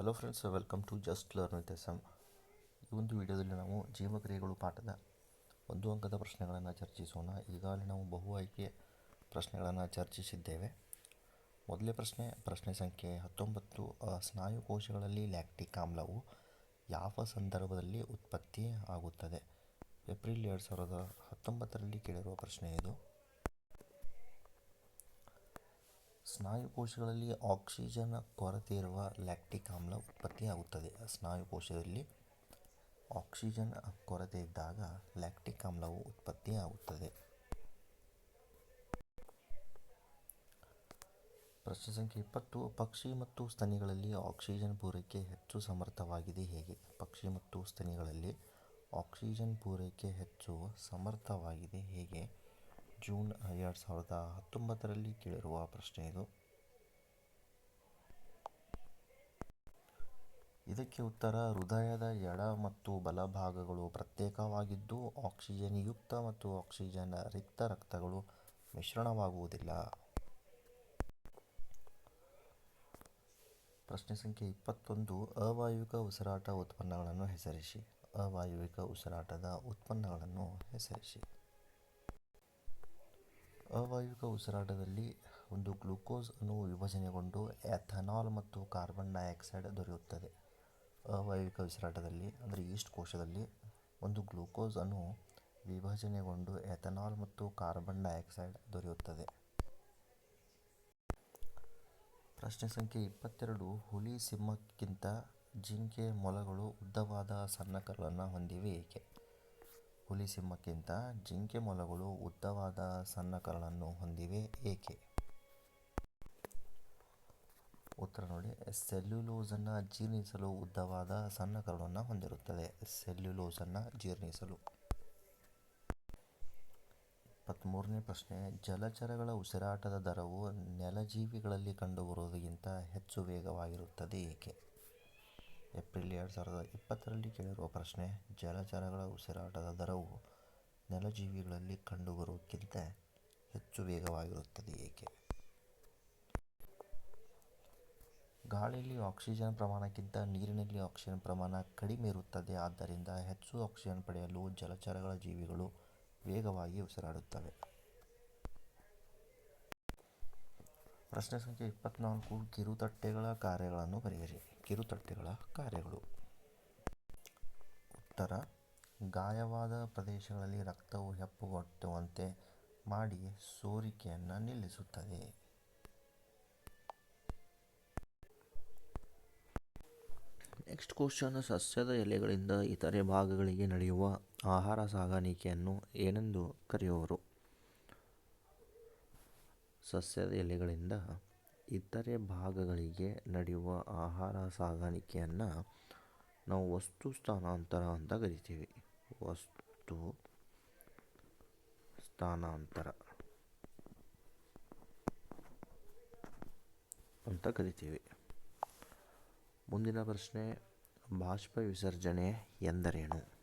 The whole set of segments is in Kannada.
Hello friends welcome to just learn with S M ಈ ಒಂದು ವಿಡಿಯೋದಲ್ಲಿ ನಾವು ಜೀವಕ್ರಿಯೆಗಳು ಪಾಠದ ಒಂದು ಅಂಕದ ಪ್ರಶ್ನೆಗಳನ್ನು ಚರ್ಚಿಸೋಣ. ಈಗಾಗಲೇ ನಾವು ಬಹು ಆಯ್ಕೆ ಪ್ರಶ್ನೆಗಳನ್ನು ಚರ್ಚಿಸಿದ್ದೇವೆ. ಮೊದಲೇ ಪ್ರಶ್ನೆ ಪ್ರಶ್ನೆ ಸಂಖ್ಯೆ ಹತ್ತೊಂಬತ್ತು. ಸ್ನಾಯು ಕೋಶಗಳಲ್ಲಿ ಲ್ಯಾಕ್ಟಿಕ್ ಆಮ್ಲವು ಯಾವ ಸಂದರ್ಭದಲ್ಲಿ ಉತ್ಪತ್ತಿ ಆಗುತ್ತದೆ? ಏಪ್ರಿಲ್ ಎರಡು ಸಾವಿರದ ಹತ್ತೊಂಬತ್ತರಲ್ಲಿ ಕೇಳಿರುವ ಪ್ರಶ್ನೆ ಇದು. ಸ್ನಾಯು ಕೋಶಗಳಲ್ಲಿ ಆಕ್ಸಿಜನ್ ಕೊರತೆ ಇರುವ ಲ್ಯಾಕ್ಟಿಕ್ ಆಮ್ಲ ಉತ್ಪತ್ತಿಯಾಗುತ್ತದೆ. ಸ್ನಾಯುಕೋಶದಲ್ಲಿ ಆಕ್ಸಿಜನ್ ಕೊರತೆ ಇದ್ದಾಗ ಲ್ಯಾಕ್ಟಿಕ್ ಆಮ್ಲವು ಉತ್ಪತ್ತಿಯಾಗುತ್ತದೆ. ಪ್ರಶ್ನೆ ಸಂಖ್ಯೆ ಇಪ್ಪತ್ತು. ಪಕ್ಷಿ ಮತ್ತು ಸ್ತನಿಗಳಲ್ಲಿ ಆಕ್ಸಿಜನ್ ಪೂರೈಕೆ ಹೆಚ್ಚು ಸಮರ್ಥವಾಗಿದೆ ಹೇಗೆ? ಪಕ್ಷಿ ಮತ್ತು ಸ್ತನಿಗಳಲ್ಲಿ ಆಕ್ಸಿಜನ್ ಪೂರೈಕೆ ಹೆಚ್ಚು ಸಮರ್ಥವಾಗಿದೆ ಹೇಗೆ? ಜೂನ್ ಎರಡು ಸಾವಿರದ ಹತ್ತೊಂಬತ್ತರಲ್ಲಿ ಕೇಳಿರುವ ಪ್ರಶ್ನೆ ಇದು. ಇದಕ್ಕೆ ಉತ್ತರ, ಹೃದಯದ ಎಡ ಮತ್ತು ಬಲಭಾಗಗಳು ಪ್ರತ್ಯೇಕವಾಗಿದ್ದು ಆಕ್ಸಿಜನ್ ಯುಕ್ತ ಮತ್ತು ಆಕ್ಸಿಜನ್ ರಿಕ್ತ ರಕ್ತಗಳು ಮಿಶ್ರಣವಾಗುವುದಿಲ್ಲ. ಪ್ರಶ್ನೆ ಸಂಖ್ಯೆ ಇಪ್ಪತ್ತೊಂದು, ಅವಾಯುವಿಕ ಉಸಿರಾಟ ಉತ್ಪನ್ನಗಳನ್ನು ಹೆಸರಿಸಿ. ಅವಾಯುವಿಕ ಉಸಿರಾಟದ ಉತ್ಪನ್ನಗಳನ್ನು ಹೆಸರಿಸಿ. ಅವಾಯುವಿಕ ಉಸಿರಾಟದಲ್ಲಿ ಒಂದು ಗ್ಲೂಕೋಸ್ ಅನ್ನು ವಿಭಜನೆಗೊಂಡು ಎಥನಾಲ್ ಮತ್ತು ಕಾರ್ಬನ್ ಡೈಆಕ್ಸೈಡ್ ದೊರೆಯುತ್ತದೆ. ಅವಾಯುವಿಕ ಉಸಿರಾಟದಲ್ಲಿ, ಅಂದರೆ ಈಸ್ಟ್ ಕೋಶದಲ್ಲಿ, ಒಂದು ಗ್ಲೂಕೋಸ್ ಅನ್ನು ವಿಭಜನೆಗೊಂಡು ಎಥನಾಲ್ ಮತ್ತು ಕಾರ್ಬನ್ ಡೈಆಕ್ಸೈಡ್ ದೊರೆಯುತ್ತದೆ. ಪ್ರಶ್ನೆ ಸಂಖ್ಯೆ ಇಪ್ಪತ್ತೆರಡು, ಹುಲಿ ಸಿಂಹಕ್ಕಿಂತ ಜಿಂಕೆ ಮೊಲಗಳು ಉದ್ದವಾದ ಸಣ್ಣ ಕರುಳನ್ನು ಹೊಂದಿವೆ ಏಕೆ? ಹುಲಿ ಸಿಂಹಕ್ಕಿಂತ ಜಿಂಕೆ ಮೊಲಗಳು ಉದ್ದವಾದ ಸಣ್ಣ ಕರಳನ್ನು ಹೊಂದಿವೆ. ಏಕೆ? ಉತ್ತರ ನೋಡಿ. ಸೆಲ್ಯುಲೋಸನ್ನು ಜೀರ್ಣಿಸಲು ಉದ್ದವಾದ ಸಣ್ಣ ಕರುಳನ್ನು ಹೊಂದಿರುತ್ತದೆ. ಸೆಲ್ಯುಲೋಸನ್ನು ಜೀರ್ಣಿಸಲು. ಇಪ್ಪತ್ತ್ಮೂರನೇ ಪ್ರಶ್ನೆ. ಜಲಚರಗಳ ಉಸಿರಾಟದ ದರವು ನೆಲಜೀವಿಗಳಲ್ಲಿ ಕಂಡುಬರುವುದಕ್ಕಿಂತ ಹೆಚ್ಚು ವೇಗವಾಗಿರುತ್ತದೆ. ಏಕೆ? ಏಪ್ರಿಲ್ ಎರಡು ಸಾವಿರದ ಇಪ್ಪತ್ತರಲ್ಲಿ ಕೇಳಿರುವ ಪ್ರಶ್ನೆ, ಜಲಚರಗಳ ಉಸಿರಾಟದ ದರವು ನೆಲಜೀವಿಗಳಲ್ಲಿ ಕಂಡುಬರುವುದಕ್ಕಿಂತ ಹೆಚ್ಚು ವೇಗವಾಗಿರುತ್ತದೆ ಏಕೆ? ಗಾಳಿಯಲ್ಲಿ ಆಕ್ಸಿಜನ್ ಪ್ರಮಾಣಕ್ಕಿಂತ ನೀರಿನಲ್ಲಿ ಆಕ್ಸಿಜನ್ ಪ್ರಮಾಣ ಕಡಿಮೆ ಇರುತ್ತದೆ. ಆದ್ದರಿಂದ ಹೆಚ್ಚು ಆಕ್ಸಿಜನ್ ಪಡೆಯಲು ಜಲಚರಗಳ ಜೀವಿಗಳು ವೇಗವಾಗಿ ಉಸಿರಾಡುತ್ತವೆ. ಪ್ರಶ್ನೆ ಸಂಖ್ಯೆ ಇಪ್ಪತ್ನಾಲ್ಕು, ಕಿರುತಟ್ಟೆಗಳ ಕಾರ್ಯಗಳನ್ನು ಬರೆಯಿರಿ ಕಿರುತಟ್ಟೆಗಳ ಕಾರ್ಯಗಳು. ಉತ್ತರ. ಗಾಯವಾದ ಪ್ರದೇಶಗಳಲ್ಲಿ ರಕ್ತವು ಹೆಪ್ಪುಗಟ್ಟುವಂತೆ ಮಾಡಿ ಸೋರಿಕೆಯನ್ನು ನಿಲ್ಲಿಸುತ್ತದೆ. ನೆಕ್ಸ್ಟ್ ಕ್ವಶನ್ ಸಸ್ಯದ ಎಲೆಗಳಿಂದ ಇತರೆ ಭಾಗಗಳಿಗೆ ನಡೆಯುವ ಆಹಾರ ಸಾಗಾಣಿಕೆಯನ್ನು ಏನೆಂದು ಕರೆಯುವರು? ಸಸ್ಯದ ಎಲೆಗಳಿಂದ ಇತರೆ ಭಾಗಗಳಿಗೆ ನಡೆಯುವ ಆಹಾರ ಸಾಗಾಣಿಕೆಯನ್ನು ನಾವು ವಸ್ತು ಸ್ಥಾನಾಂತರ ಅಂತ ಕರಿತೀವಿ. ವಸ್ತು ಸ್ಥಾನಾಂತರ ಅಂತ ಕರಿತೀವಿ. ಮುಂದಿನ ಪ್ರಶ್ನೆ, ಬಾಷ್ಪ ವಿಸರ್ಜನೆ ಎಂದರೇನು?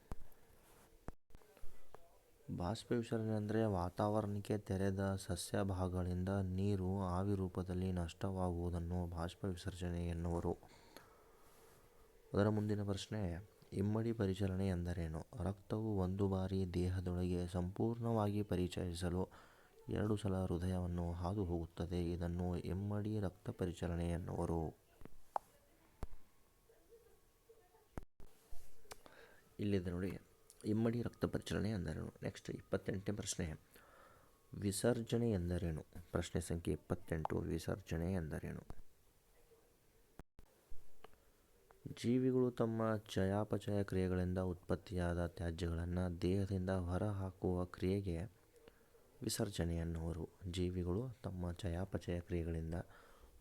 ಬಾಷ್ಪ ವಿಸರ್ಜನೆ ಅಂದರೆ ವಾತಾವರಣಕ್ಕೆ ತೆರೆದ ಸಸ್ಯ ಭಾಗಗಳಿಂದ ನೀರು ಆವಿ ರೂಪದಲ್ಲಿ ನಷ್ಟವಾಗುವುದನ್ನು ಬಾಷ್ಪ ವಿಸರ್ಜನೆ ಎನ್ನುವರು. ಅದರ ಮುಂದಿನ ಪ್ರಶ್ನೆ, ಇಮ್ಮಡಿ ಪರಿಚಲನೆ ಎಂದರೇನು? ರಕ್ತವು ಒಂದು ಬಾರಿ ದೇಹದೊಳಗೆ ಸಂಪೂರ್ಣವಾಗಿ ಪರಿಚಯಿಸಲು ಎರಡು ಸಲ ಹೃದಯವನ್ನು ಹಾದು ಹೋಗುತ್ತದೆ. ಇದನ್ನು ಇಮ್ಮಡಿ ರಕ್ತ ಪರಿಚಲನೆ ಎನ್ನುವರು. ಇಲ್ಲಿದೆ ನೋಡಿ. ಇಮ್ಮಡಿ ರಕ್ತ ಪರಿಚಲನೆ ಎಂದರೇನು ನೆಕ್ಸ್ಟ್ ಇಪ್ಪತ್ತೆಂಟನೇ ಪ್ರಶ್ನೆ. ವಿಸರ್ಜನೆ ಎಂದರೇನು? ಪ್ರಶ್ನೆ ಸಂಖ್ಯೆ ಇಪ್ಪತ್ತೆಂಟು, ವಿಸರ್ಜನೆ ಎಂದರೇನು? ಜೀವಿಗಳು ತಮ್ಮ ಚಯಾಪಚಯ ಕ್ರಿಯೆಗಳಿಂದ ಉತ್ಪತ್ತಿಯಾದ ತ್ಯಾಜ್ಯಗಳನ್ನು ದೇಹದಿಂದ ಹೊರಹಾಕುವ ಕ್ರಿಯೆಗೆ ವಿಸರ್ಜನೆ ಎನ್ನುವರು ಜೀವಿಗಳು ತಮ್ಮ ಚಯಾಪಚಯ ಕ್ರಿಯೆಗಳಿಂದ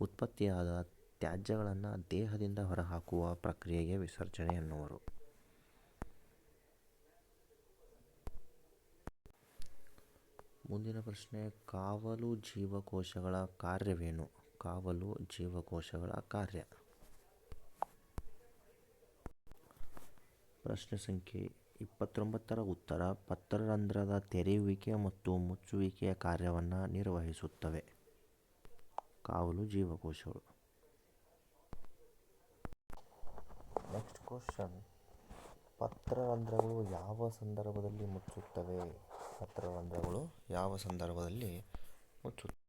ಉತ್ಪತ್ತಿಯಾದ ತ್ಯಾಜ್ಯಗಳನ್ನು ದೇಹದಿಂದ ಹೊರಹಾಕುವ ಪ್ರಕ್ರಿಯೆಗೆ ವಿಸರ್ಜನೆ ಎನ್ನುವರು. ಮುಂದಿನ ಪ್ರಶ್ನೆ, ಕಾವಲು ಜೀವಕೋಶಗಳ ಕಾರ್ಯವೇನು? ಕಾವಲು ಜೀವಕೋಶಗಳ ಕಾರ್ಯ. ಪ್ರಶ್ನೆ ಸಂಖ್ಯೆ ಇಪ್ಪತ್ತೊಂಬತ್ತರ ಉತ್ತರ ಪತ್ರರಂಧ್ರದ ತೆರೆಯುವಿಕೆ ಮತ್ತು ಮುಚ್ಚುವಿಕೆಯ ಕಾರ್ಯವನ್ನು ನಿರ್ವಹಿಸುತ್ತವೆ. ಕಾವಲು ಜೀವಕೋಶಗಳು. ನೆಕ್ಸ್ಟ್ ಕ್ವಶನ್ ಪತ್ರರಂಧ್ರಗಳು ಯಾವ ಸಂದರ್ಭದಲ್ಲಿ ಮುಚ್ಚುತ್ತವೆ? ಪತ್ರರಂಧ್ರಗಳು ಯಾವ ಸಂದರ್ಭದಲ್ಲಿ ಮುಚ್ಚುತ್ತವೆ?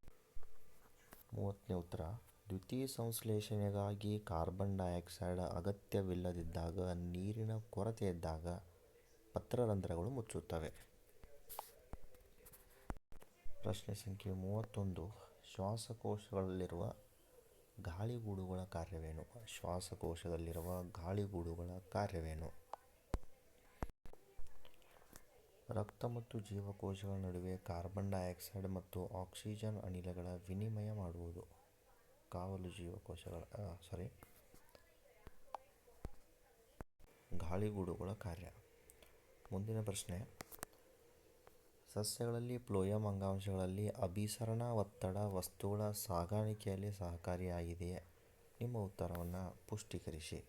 ಮೂವತ್ತನೇ ಉತ್ತರ. ದ್ವಿತೀಯ ಸಂಶ್ಲೇಷಣೆಗಾಗಿ ಕಾರ್ಬನ್ ಡೈಆಕ್ಸೈಡ್ ಅಗತ್ಯವಿಲ್ಲದಿದ್ದಾಗ, ನೀರಿನ ಕೊರತೆಯಿದ್ದಾಗ ಪತ್ರರಂಧ್ರಗಳು ಮುಚ್ಚುತ್ತವೆ. ಪ್ರಶ್ನೆ ಸಂಖ್ಯೆ ಮೂವತ್ತೊಂದು. ಶ್ವಾಸಕೋಶಗಳಲ್ಲಿರುವ ಗಾಳಿಗೂಡುಗಳ ಕಾರ್ಯವೇನು? ಶ್ವಾಸಕೋಶದಲ್ಲಿರುವ ಗಾಳಿಗೂಡುಗಳ ಕಾರ್ಯವೇನು? ರಕ್ತ ಮತ್ತು ಜೀವಕೋಶಗಳ ನಡುವೆ ಕಾರ್ಬನ್ ಡೈಆಕ್ಸೈಡ್ ಮತ್ತು ಆಕ್ಸಿಜನ್ ಅನಿಲಗಳ ವಿನಿಮಯ ಮಾಡುವುದು. ಕಾವಲು ಜೀವಕೋಶಗಳ ಸಾರಿ ಗಾಳಿಗೂಡುಗಳ ಕಾರ್ಯ. ಮುಂದಿನ ಪ್ರಶ್ನೆ. ಸಸ್ಯಗಳಲ್ಲಿ ಪ್ಲೋಯಮ್ ಅಂಗಾಂಶಗಳಲ್ಲಿ ಅಭಿಸರಣ ಒತ್ತಡ ವಸ್ತುಗಳ ಸಾಗಾಣಿಕೆಯಲ್ಲಿ ಸಹಕಾರಿಯಾಗಿದೆಯೇ? ನಿಮ್ಮ ಉತ್ತರವನ್ನು ಪುಷ್ಟೀಕರಿಸಿ.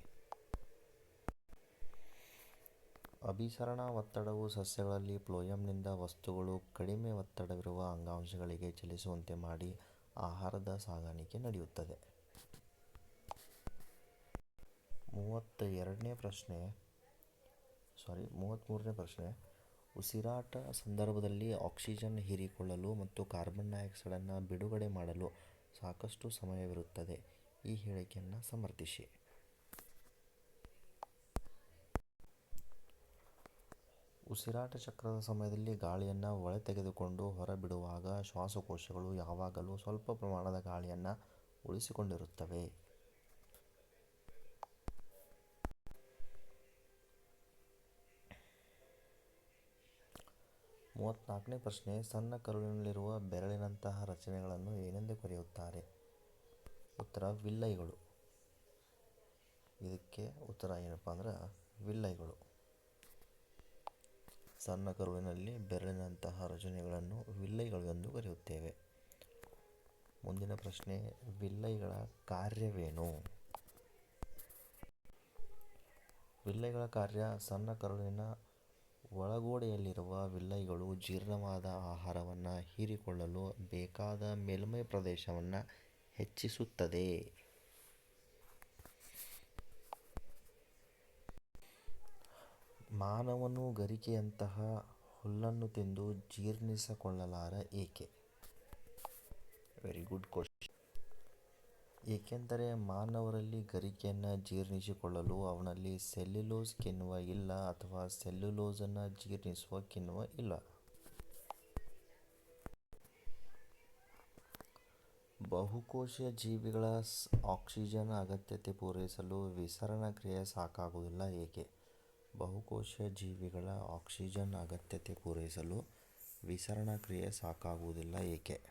ಅಭಿಸರಣ ಒತ್ತಡವು ಸಸ್ಯಗಳಲ್ಲಿ ಫ್ಲೋಯಂನಿಂದ ವಸ್ತುಗಳು ಕಡಿಮೆ ಒತ್ತಡವಿರುವ ಅಂಗಾಂಶಗಳಿಗೆ ಚಲಿಸುವಂತೆ ಮಾಡಿ ಆಹಾರದ ಸಾಗಾಣಿಕೆ ನಡೆಯುತ್ತದೆ. ಮೂವತ್ತ ಎರಡನೇ ಪ್ರಶ್ನೆ ಸಾರಿ ಮೂವತ್ತ್ಮೂರನೇ ಪ್ರಶ್ನೆ. ಉಸಿರಾಟ ಸಂದರ್ಭದಲ್ಲಿ ಆಕ್ಸಿಜನ್ ಹೀರಿಕೊಳ್ಳಲು ಮತ್ತು ಕಾರ್ಬನ್ ಡೈಆಕ್ಸೈಡನ್ನು ಬಿಡುಗಡೆ ಮಾಡಲು ಸಾಕಷ್ಟು ಸಮಯವಿರುತ್ತದೆ. ಈ ಹೇಳಿಕೆಯನ್ನು ಸಮರ್ಥಿಸಿ. ಉಸಿರಾಟ ಚಕ್ರದ ಸಮಯದಲ್ಲಿ ಗಾಳಿಯನ್ನು ಒಳತೆಗೆದುಕೊಂಡು ಹೊರಬಿಡುವಾಗ ಶ್ವಾಸಕೋಶಗಳು ಯಾವಾಗಲೂ ಸ್ವಲ್ಪ ಪ್ರಮಾಣದ ಗಾಳಿಯನ್ನು ಉಳಿಸಿಕೊಂಡಿರುತ್ತವೆ. ಮೂವತ್ತ್ನಾಲ್ಕನೇ ಪ್ರಶ್ನೆ, ಸಣ್ಣ ಕರುಳಿನಲ್ಲಿರುವ ಬೆರಳಿನಂತಹ ರಚನೆಗಳನ್ನು ಏನೆಂದು ಕರೆಯುತ್ತಾರೆ? ಉತ್ತರ, ವಿಲ್ಲೈಗಳು. ಇದಕ್ಕೆ ಉತ್ತರ ಏನಪ್ಪ ಅಂದ್ರೆ, ವಿಲ್ಲೈಗಳು. ಸಣ್ಣ ಕರುಳಿನಲ್ಲಿ ಬೆರಳಿನಂತಹ ರಚನೆಗಳನ್ನು ವಿಲ್ಲೈಗಳು ಎಂದು ಕರೆಯುತ್ತೇವೆ. ಮುಂದಿನ ಪ್ರಶ್ನೆ, ವಿಲ್ಲೈಗಳ ಕಾರ್ಯವೇನು? ವಿಲ್ಲೈಗಳ ಕಾರ್ಯ ಸಣ್ಣ ಕರುಳಿನ ಒಳಗೋಡೆಯಲ್ಲಿರುವ ವಿಲ್ಲೈಗಳು ಜೀರ್ಣವಾದ ಆಹಾರವನ್ನು ಹೀರಿಕೊಳ್ಳಲು ಬೇಕಾದ ಮೇಲ್ಮೈ ಪ್ರದೇಶವನ್ನು ಹೆಚ್ಚಿಸುತ್ತದೆ. ಮಾನವನು ಗರಿಕೆಯಂತಹ ಹುಲ್ಲನ್ನು ತಿಂದು ಜೀರ್ಣಿಸಿಕೊಳ್ಳಲಾರ ಏಕೆ? ವೆರಿ ಗುಡ್ ಕ್ವಶನ್ ಏಕೆಂದರೆ ಮಾನವರಲ್ಲಿ ಗರಿಕೆಯನ್ನು ಜೀರ್ಣಿಸಿಕೊಳ್ಳಲು ಅವನಲ್ಲಿ ಸೆಲ್ಯುಲೋಸ್ ಕಿಣ್ವ ಇಲ್ಲ ಅಥವಾ ಸೆಲ್ಯುಲೋಸನ್ನು ಜೀರ್ಣಿಸುವ ಕಿಣ್ವ ಇಲ್ಲ. ಬಹುಕೋಶೀಯ ಜೀವಿಗಳ ಆಕ್ಸಿಜನ್ ಅಗತ್ಯತೆ ಪೂರೈಸಲು ವಿಸರಣ ಕ್ರಿಯೆ ಸಾಕಾಗುವುದಿಲ್ಲ ಏಕೆ? ಬಹುಕೋಶೀಯ ಜೀವಿಗಳ ಆಕ್ಸಿಜನ್ ಅಗತ್ಯತೆ ಪೂರೈಸಲು ವಿಸರಣ ಕ್ರಿಯೆ ಸಾಕಾಗುವುದಿಲ್ಲ ಏಕೆ?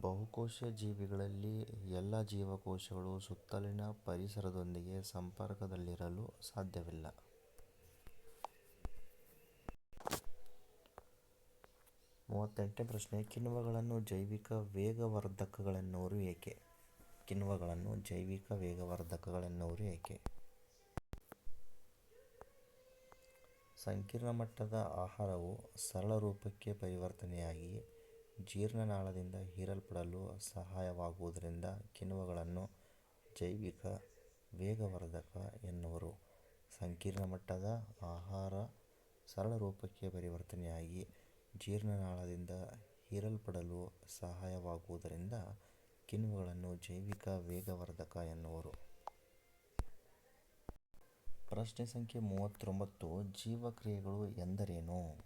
ಬಹುಕೋಶೀಯ ಜೀವಿಗಳಲ್ಲಿ ಎಲ್ಲ ಜೀವಕೋಶಗಳು ಸುತ್ತಲಿನ ಪರಿಸರದೊಂದಿಗೆ ಸಂಪರ್ಕದಲ್ಲಿರಲು ಸಾಧ್ಯವಿಲ್ಲ. ಮೂವತ್ತೆಂಟನೇ ಪ್ರಶ್ನೆ, ಕಿಣ್ವಗಳನ್ನು ಜೈವಿಕ ವೇಗವರ್ಧಕಗಳೆನ್ನುವರು ಏಕೆ? ಕಿಣ್ವಗಳನ್ನು ಜೈವಿಕ ವೇಗವರ್ಧಕಗಳೆನ್ನುವರು ಏಕೆ? ಸಂಕೀರ್ಣ ಮಟ್ಟದ ಆಹಾರವು ಸರಳ ರೂಪಕ್ಕೆ ಪರಿವರ್ತನೆಯಾಗಿ ಜೀರ್ಣನಾಳದಿಂದ ಹೀರಲ್ಪಡಲು ಸಹಾಯವಾಗುವುದರಿಂದ ಕಿಣ್ವಗಳನ್ನು ಜೈವಿಕ ವೇಗವರ್ಧಕ ಎನ್ನುವರು. ಸಂಕೀರ್ಣ ಮಟ್ಟದ ಆಹಾರ ಸರಳ ರೂಪಕ್ಕೆ ಪರಿವರ್ತನೆಯಾಗಿ ಜೀರ್ಣನಾಳದಿಂದ ಹೀರಲ್ಪಡಲು ಸಹಾಯವಾಗುವುದರಿಂದ ಕಿಣ್ವಗಳನ್ನು ಜೈವಿಕ ವೇಗವರ್ಧಕ ಎನ್ನುವರು. ಪ್ರಶ್ನೆ ಸಂಖ್ಯೆ ಮೂವತ್ತೊಂಬತ್ತು, ಜೀವಕ್ರಿಯೆಗಳು ಎಂದರೇನು?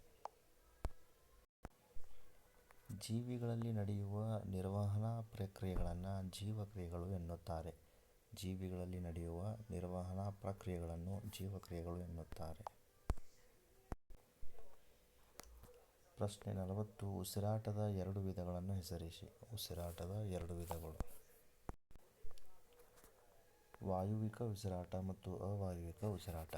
ಜೀವಿಗಳಲ್ಲಿ ನಡೆಯುವ ನಿರ್ವಹಣಾ ಪ್ರಕ್ರಿಯೆಗಳನ್ನು ಜೀವಕ್ರಿಯೆಗಳು ಎನ್ನುತ್ತಾರೆ. ಜೀವಿಗಳಲ್ಲಿ ನಡೆಯುವ ನಿರ್ವಹಣಾ ಪ್ರಕ್ರಿಯೆಗಳನ್ನು ಜೀವಕ್ರಿಯೆಗಳು ಎನ್ನುತ್ತಾರೆ. ಪ್ರಶ್ನೆ ನಲವತ್ತು, ಉಸಿರಾಟದ ಎರಡು ವಿಧಗಳನ್ನು ಹೆಸರಿಸಿ. ಉಸಿರಾಟದ ಎರಡು ವಿಧಗಳು. ವಾಯುವಿಕ ಉಸಿರಾಟ ಮತ್ತು ಅವಾಯುವಿಕ ಉಸಿರಾಟ.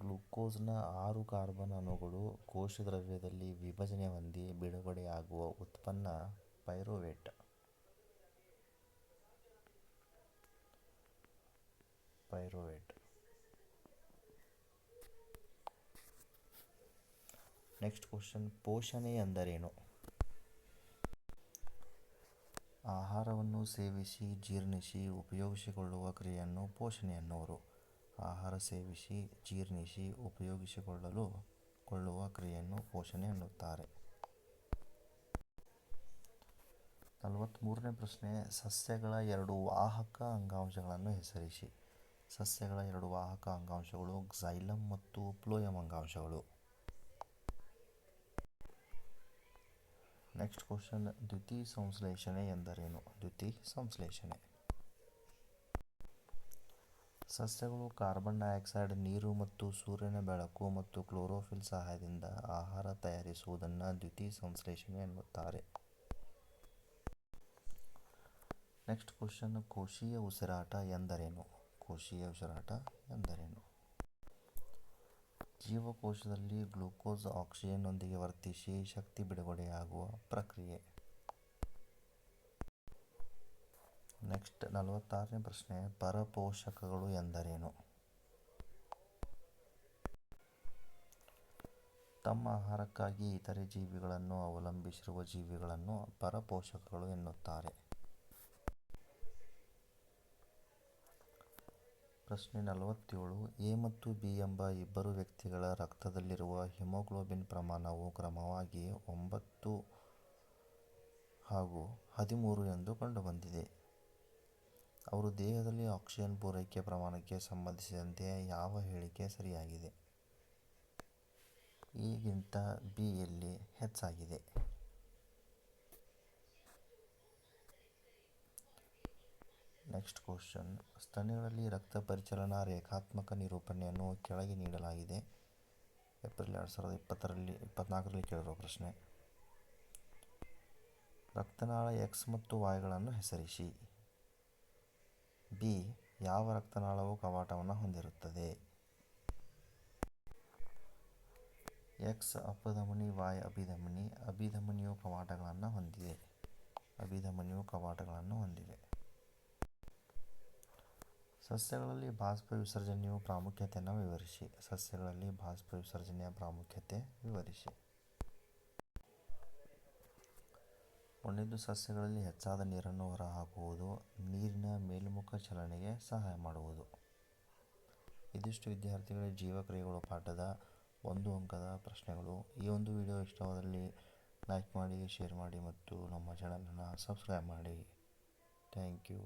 ಗ್ಲೂಕೋಸ್ನ ಆರು ಕಾರ್ಬನ್ ಅಣುಗಳು ಕೋಶದ್ರವ್ಯದಲ್ಲಿ ವಿಭಜನೆ ಹೊಂದಿ ಬಿಡುಗಡೆಯಾಗುವ ಉತ್ಪನ್ನ ಪೈರುವೇಟ್. ಪೈರುವೇಟ್. ನೆಕ್ಸ್ಟ್ ಕ್ವಶನ್, ಪೋಷಣೆ ಎಂದರೇನು? ಆಹಾರವನ್ನು ಸೇವಿಸಿ, ಜೀರ್ಣಿಸಿ, ಉಪಯೋಗಿಸಿಕೊಳ್ಳುವ ಕ್ರಿಯೆಯನ್ನು ಪೋಷಣೆ ಎನ್ನುವರು. ಆಹಾರ ಸೇವಿಸಿ, ಜೀರ್ಣಿಸಿ, ಉಪಯೋಗಿಸಿಕೊಳ್ಳಲು ಕೊಳ್ಳುವ ಕ್ರಿಯೆಯನ್ನು ಪೋಷಣೆ ಎನ್ನುತ್ತಾರೆ. ನಲವತ್ತ್ಮೂರನೇ ಪ್ರಶ್ನೆ, ಸಸ್ಯಗಳ ಎರಡು ವಾಹಕ ಅಂಗಾಂಶಗಳನ್ನು ಹೆಸರಿಸಿ. ಸಸ್ಯಗಳ ಎರಡು ವಾಹಕ ಅಂಗಾಂಶಗಳು ಕ್ಸೈಲಮ್ ಮತ್ತು ಪ್ಲೋಯಮ್ ಅಂಗಾಂಶಗಳು. ನೆಕ್ಸ್ಟ್ ಕ್ವಶನ್ ದ್ಯುತಿ ಸಂಶ್ಲೇಷಣೆ ಎಂದರೇನು? ದ್ಯುತಿ ಸಂಶ್ಲೇಷಣೆ. ಸಸ್ಯಗಳು ಕಾರ್ಬನ್ ಡೈಆಕ್ಸೈಡ್, ನೀರು ಮತ್ತು ಸೂರ್ಯನ ಬೆಳಕು ಮತ್ತು ಕ್ಲೋರೋಫಿಲ್ ಸಹಾಯದಿಂದ ಆಹಾರ ತಯಾರಿಸುವುದನ್ನು ದ್ಯುತಿ ಸಂಶ್ಲೇಷಣೆ ಎನ್ನುತ್ತಾರೆ. ನೆಕ್ಸ್ಟ್ ಕ್ವಶನ್ ಕೋಶೀಯ ಉಸಿರಾಟ ಎಂದರೇನು? ಕೋಶೀಯ ಉಸಿರಾಟ ಎಂದರೇನು? ಜೀವಕೋಶದಲ್ಲಿ ಗ್ಲೂಕೋಸ್ ಆಕ್ಸಿಜನ್ನೊಂದಿಗೆ ವರ್ತಿಸಿ ಶಕ್ತಿ ಬಿಡುಗಡೆಯಾಗುವ ಪ್ರಕ್ರಿಯೆ. ನೆಕ್ಸ್ಟ್ ನಲವತ್ತಾರನೇ ಪ್ರಶ್ನೆ, ಪರಪೋಷಕಗಳು ಎಂದರೇನು? ತಮ್ಮ ಆಹಾರಕ್ಕಾಗಿ ಇತರೆ ಜೀವಿಗಳನ್ನು ಅವಲಂಬಿಸಿರುವ ಜೀವಿಗಳನ್ನು ಪರಪೋಷಕಗಳು ಎನ್ನುತ್ತಾರೆ. ಪ್ರಶ್ನೆ ನಲವತ್ತೇಳು. ಎ ಮತ್ತು ಬಿ ಎಂಬ ಇಬ್ಬರು ವ್ಯಕ್ತಿಗಳ ರಕ್ತದಲ್ಲಿರುವ ಹಿಮೋಗ್ಲೋಬಿನ್ ಪ್ರಮಾಣವು ಕ್ರಮವಾಗಿ ಒಂಬತ್ತು ಹಾಗೂ ಹದಿಮೂರು ಎಂದು ಕಂಡುಬಂದಿದೆ. ಅವರು ದೇಹದಲ್ಲಿ ಆಕ್ಸಿಜನ್ ಪೂರೈಕೆ ಪ್ರಮಾಣಕ್ಕೆ ಸಂಬಂಧಿಸಿದಂತೆ ಯಾವ ಹೇಳಿಕೆ ಸರಿಯಾಗಿದೆ? ಈಗಿಂತ ಬಿ ಯಲ್ಲಿ ಹೆಚ್ಚಾಗಿದೆ. ನೆಕ್ಸ್ಟ್ ಕ್ವಶನ್ ಸ್ತನಗಳಲ್ಲಿ ರಕ್ತ ಪರಿಚಲನಾ ರೇಖಾತ್ಮಕ ನಿರೂಪಣೆಯನ್ನು ಕೆಳಗೆ ನೀಡಲಾಗಿದೆ. ಏಪ್ರಿಲ್ ಎರಡು ಸಾವಿರದ ಇಪ್ಪತ್ತರಲ್ಲಿ, ಇಪ್ಪತ್ನಾಲ್ಕರಲ್ಲಿ ಕೇಳಿರುವ ಪ್ರಶ್ನೆ. ರಕ್ತನಾಳ ಎಕ್ಸ್ ಮತ್ತು ವಾಯ್ಗಳನ್ನು ಹೆಸರಿಸಿ. ಬಿ ಯಾವ ರಕ್ತನಾಳವು ಕವಾಟವನ್ನು ಹೊಂದಿರುತ್ತದೆ? X ಅಪಧಮನಿ Y ಅಭಿಧಮನಿ. ಅಭಿಧಮನಿಯು ಕವಾಟಗಳನ್ನು ಹೊಂದಿದೆ. ಅಭಿಧಮನಿಯು ಕವಾಟಗಳನ್ನು ಹೊಂದಿದೆ. ಸಸ್ಯಗಳಲ್ಲಿ ಬಾಷ್ಪ ವಿಸರ್ಜನೆಯ ಪ್ರಾಮುಖ್ಯತೆಯನ್ನು ವಿವರಿಸಿ. ಸಸ್ಯಗಳಲ್ಲಿ ಬಾಷ್ಪ ವಿಸರ್ಜನೆಯ ಪ್ರಾಮುಖ್ಯತೆ ವಿವರಿಸಿ. ಒಣಿದ್ದು ಸಸ್ಯಗಳಲ್ಲಿ ಹೆಚ್ಚಾದ ನೀರನ್ನು ಹೊರಹಾಕುವುದು, ನೀರಿನ ಮೇಲ್ಮುಖ ಚಲನೆಗೆ ಸಹಾಯ ಮಾಡುವುದು. ಇದಿಷ್ಟು ವಿದ್ಯಾರ್ಥಿಗಳ ಜೀವಕ್ರಿಯೆಗಳು, ಪಾಠದ ಒಂದು ಅಂಕದ ಪ್ರಶ್ನೆಗಳು. ಈ ಒಂದು ವಿಡಿಯೋ ಇಷ್ಟವಾದಲ್ಲಿ ಲೈಕ್ ಮಾಡಿ, ಶೇರ್ ಮಾಡಿ ಮತ್ತು ನಮ್ಮ ಚಾನಲನ್ನು ಸಬ್ಸ್ಕ್ರೈಬ್ ಮಾಡಿ. Thank you